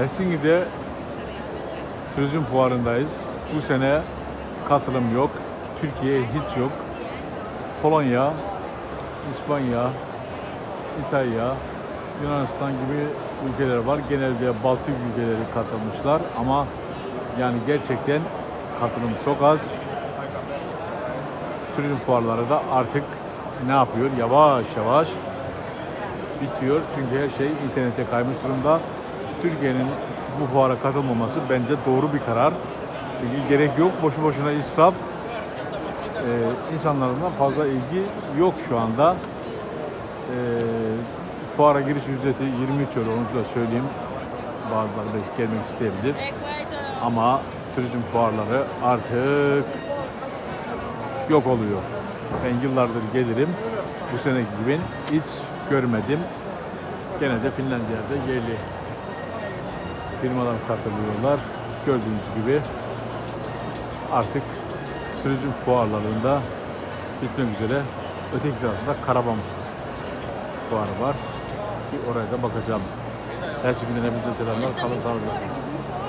Helsinki'de turizm fuarındayız. Bu sene katılım yok. Türkiye hiç yok. Polonya, İspanya, İtalya, Yunanistan gibi ülkeler var. Genelde Baltık ülkeleri katılmışlar ama yani gerçekten katılım çok az. Turizm fuarları da artık ne yapıyor? Yavaş yavaş bitiyor. Çünkü her şey internete kaymış durumda. Türkiye'nin bu fuara katılmaması bence doğru bir karar. Çünkü gerek yok. Boşu boşuna israf. Ee, insanlardan fazla ilgi yok şu anda. Ee, fuara giriş ücreti 23 euro. Onu da söyleyeyim. Bazıları belki gelmek isteyebilir. Ama turizm fuarları artık yok oluyor. Ben yıllardır gelirim. Bu seneki gibi hiç görmedim. Gene de Finlandiya'da yerli firmalar katılıyorlar. Gördüğünüz gibi artık turizm fuarlarında bitmek üzere. Öteki tarafta Karabam fuarı var. Bir oraya da bakacağım. Her şekilde hepinize selamlar. Kalın sağlıkla.